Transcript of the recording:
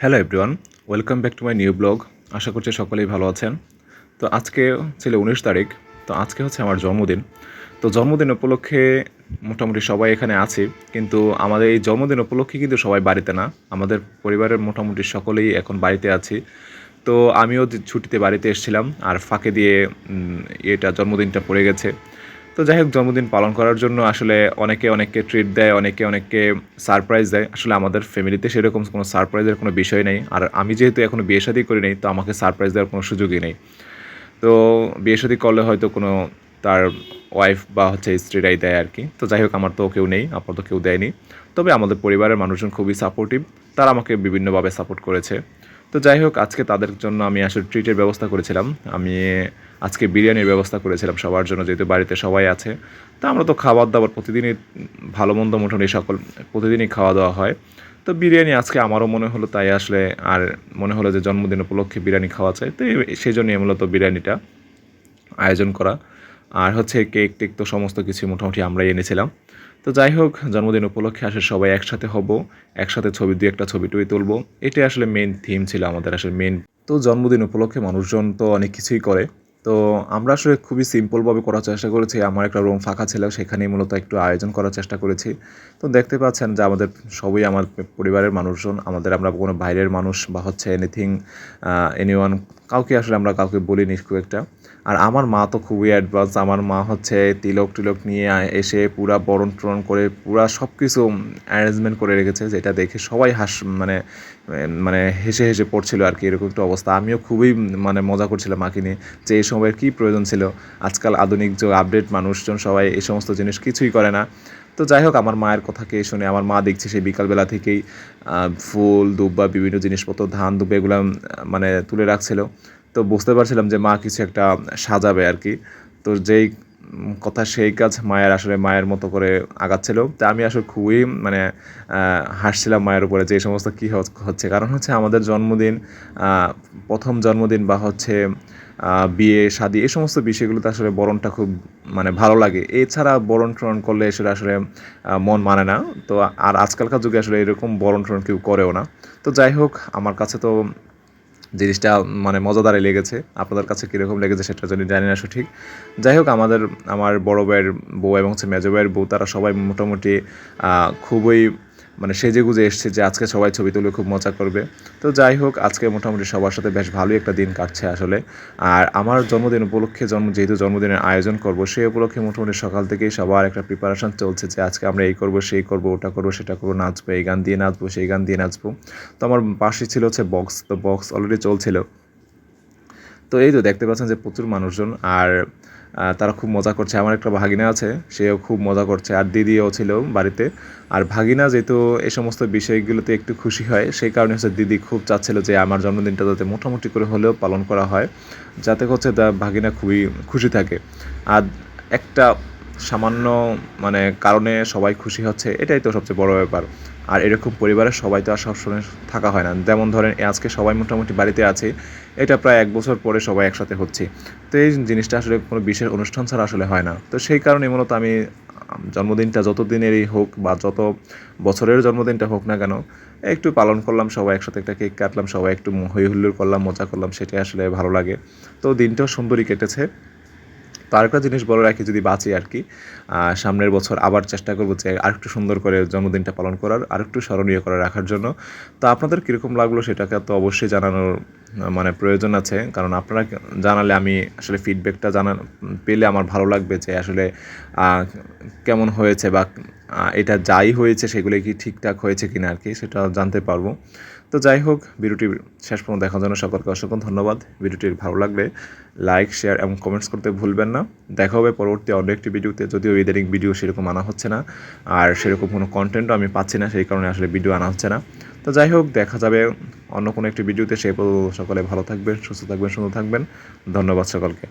Hello everyone welcome back to my new blog আশা করছি সকলেই ভালো আছেন। তো আজকে ছিল উনিশ তারিখ। তো আজকে হচ্ছে আমার জন্মদিন। তো জন্মদিন উপলক্ষে মোটামুটি সবাই এখানে আছি। কিন্তু আমাদের এই জন্মদিন উপলক্ষে কিন্তু সবাই বাড়িতে না। আমাদের পরিবারের মোটামুটি সকলেই এখন বাড়িতে আছি। তো আমিও ছুটিতে বাড়িতে এসেছিলাম। আর ফাঁকে দিয়ে এটা জন্মদিনটা পড়ে গেছে। তো যাই হোক জন্মদিন পালন করার জন্য আসলে অনেকে অনেককে ট্রিট দেয়, অনেকে অনেককে সারপ্রাইজ দেয়। আসলে আমাদের ফ্যামিলিতে সেরকম কোনো সারপ্রাইজের কোনো বিষয় নেই। আর আমি যেহেতু এখনও বিয়ে শাদী করি নাই, তো আমাকে সারপ্রাইজ দেওয়ার কোনো সুযোগই নেই। তো বিয়ে শাদী করলে হয়তো কোনো তার ওয়াইফ বা হচ্ছে স্ত্রীরাই দেয় আর কি তো যাই হোক আমার তো কেউ নেই, আপাতত কেউ দেয়নি। তবে আমাদের পরিবারের মানুষজন খুবই সাপোর্টিভ তারা আমাকে বিভিন্নভাবে সাপোর্ট করেছে। তো যাই হোক আজকে তাদের জন্য আমি আসলে ট্রিটের ব্যবস্থা করেছিলাম। আমি আজকে বিরিয়ানির ব্যবস্থা করেছিলাম সবার জন্য, যেহেতু বাড়িতে সবাই আছে। তো আমরা তো খাবার দাবার প্রতিদিনই ভালো মন্দ মোটামুটি সকল, প্রতিদিনই খাওয়া দাওয়া হয়। তো বিরিয়ানি আজকে আমারও মনে হলো, তাই আসলে আর মনে হলো যে জন্মদিন উপলক্ষে বিরিয়ানি খাওয়া চাই। তো সেই জন্যই মূলত বিরিয়ানিটা আয়োজন করা। আর হচ্ছে কেক টেক তো সমস্ত কিছু মোটামুটি আমরাই এনেছিলাম। তো যাই হোক, জন্মদিন উপলক্ষে আসলে সবাই একসাথে হব, একসাথে ছবি, দুই একটা ছবি টবি তুলবো। এটাই আসলে মেন থিম ছিল আমাদের, আসলে মেন তো জন্মদিন উপলক্ষে মানুষজন তো অনেক কিছুই করে। তো আমরা আসলে খুবই সিম্পলভাবে করার চেষ্টা করেছি। আমার একটা রুম ফাঁকা ছিল, সেখানেই মূলত একটু আয়োজন করার চেষ্টা করেছি। তো দেখতে পাচ্ছেন যে আমাদের সবই আমার পরিবারের মানুষজন, আমাদের আমরা কোনো বাইরের মানুষ বা হচ্ছে এনিথিং এনিওয়ান কাউকে আসলে আমরা কাউকে বলিনি খুব একটা। আর আমার মা তো খুবই অ্যাডভান্স আমার মা হচ্ছে তিলক টিলক নিয়ে এসে পুরা বরণ টরণ করে পুরা সব কিছু অ্যারেঞ্জমেন্ট করে রেখেছে, যেটা দেখে সবাই হাস মানে মানে হেসে হেসে পড়ছিল আর কি, এরকম একটা অবস্থা। আমিও খুবই মানে মজা করছিলাম মাকে নিয়ে যে এই সময়ের কী প্রয়োজন ছিল। আজকাল আধুনিক যুগ আপডেট মানুষজন সবাই এই সমস্ত জিনিস কিছুই করে না। তো যাই হোক, আমার মায়ের কথাকে শুনে, আমার মা দেখছি সেই বিকালবেলা থেকেই ফুল, দুব্বা, বিভিন্ন জিনিসপত্র, ধান, দুব্বা, এগুলো মানে তুলে রাখছিল। তো বুঝতে পারছিলাম যে মা কিছু একটা সাজাবে আর কি। তো যেই কথা সেই কাজ মায়ের আসলে মায়ের মতো করে আগাচ্ছিল। তা আমি আসলে খুবই মানে হাসছিলাম মায়ের উপরে যে এই সমস্ত কী হচ্ছে কারণ হচ্ছে আমাদের জন্মদিন প্রথম জন্মদিন বা হচ্ছে বিয়ে, শাদী এই সমস্ত বিষয়গুলোতে আসলে বরণটা খুব মানে ভালো লাগে। এছাড়া বরণ টরণ করলে সেটা আসলে মন মানে না। তো আর আজকালকার যুগে আসলে এরকম বরণ টরণ কেউ করেও না। তো যাই হোক, আমার কাছে তো জিনিসটা মানে মজাদারই লেগেছে, আপনাদের কাছে কীরকম লেগেছে সেটা যদি জানি না সঠিক। যাই হোক, আমাদের, আমার বড় ভাইয়ের বউ এবং হচ্ছে মেজো ভাইয়ের বউ, তারা সবাই মোটামুটি খুবই মানে সেজে গুজে এসছে যে আজকে সবাই ছবি তুলে খুব মজা করবে। তো যাই হোক, আজকে মোটামুটি সবার সাথে বেশ ভালোই একটা দিন কাটছে আসলে। আর আমার জন্মদিন উপলক্ষে জন্ম যেহেতু জন্মদিনের আয়োজন করব সেই উপলক্ষে মোটামুটি সকাল থেকেই সবার একটা প্রিপারেশন চলছে যে আজকে আমরা এই করব, সেই করব, ওটা করব, সেটা করব, নাচবো, এই গান দিয়ে নাচবো, সেই গান দিয়ে নাচবো। তো আমার পাশে ছিল হচ্ছে বক্স তো বক্স অলরেডি চলছিল। তো এই তো দেখতে পাচ্ছেন যে প্রচুর মানুষজন আর তারা খুব মজা করছে। আমার একটা ভাগিনা আছে, সেও খুব মজা করছে। আর দিদিও ছিল বাড়িতে। আর ভাগিনা যেহেতু এই সমস্ত বিষয়গুলোতে একটু খুশি হয়, সেই কারণে হচ্ছে দিদি খুব চাচ্ছিল যে আমার জন্মদিনটা যাতে মোটামুটি করে হলেও পালন করা হয়, যাতে হচ্ছে ভাগিনা খুবই খুশি থাকে। আর একটা সামান্য মানে কারণে সবাই খুশি হচ্ছে, এটাই তো সবচেয়ে বড় ব্যাপার। আর এরকম পরিবারের সবাই তো আর সবসময় থাকা হয় না। যেমন ধরেন আজকে সবাই মোটামুটি বাড়িতে আছে, এটা প্রায় এক বছর পরে সবাই একসাথে হচ্ছে। তো এই জিনিসটা আসলে কোনো বিশেষ অনুষ্ঠান ছাড়া আসলে হয় না। তো সেই কারণে মূলত আমি জন্মদিনটা যত দিনেরই হোক বা যত বছরের জন্মদিনটা হোক না কেন, একটু পালন করলাম, সবাই একসাথে একটা কেক কাটলাম, সবাই একটু হই হুল্লোড় করলাম, মজা করলাম, সেটাই আসলে ভালো লাগে। তো দিনটাও সুন্দরই কেটেছে। তো আরেকটা জিনিস বলে রাখি, যদি বাঁচি আর কি সামনের বছর আবার চেষ্টা করব যে আরেকটু সুন্দর করে জন্মদিনটা পালন করার, আরেকটু স্মরণীয় করে রাখার জন্য। তো আপনাদের কীরকম লাগল সেটাকে তো অবশ্যই জানানোর মানে প্রয়োজন আছে। কারণ আপনারা জানালে আমি আসলে ফিডব্যাকটা জানা, পেলে আমার ভালো লাগবে যে আসলে কেমন হয়েছে বা এটা যাই হয়েছে সেগুলো কি ঠিকঠাক হয়েছে কিনা আর কি, সেটা জানতে পারব। তো যাই হোক, ভিডিওটি শেষ পর্যন্ত দেখার জন্য সকলকে অসংখ্য ধন্যবাদ। ভিডিওটি ভালো লাগলে লাইক, শেয়ার এবং কমেন্টস করতে ভুলবেন না। দেখা হবে পরবর্তী অন্য একটি ভিডিওতে, যদিও ইদানিং ভিডিও সেরকম আনা হচ্ছে না, আর সেরকম কোনো কন্টেন্টও আমি পাচ্ছি না, সেই কারণে আসলে ভিডিও আনা হচ্ছে না। তো যাই হোক, দেখা যাবে অন্য কোনো একটি ভিডিওতে। সেই সকলে ভালো থাকবেন, সুস্থ থাকবেন, সুন্দর থাকবেন। ধন্যবাদ সকলকে।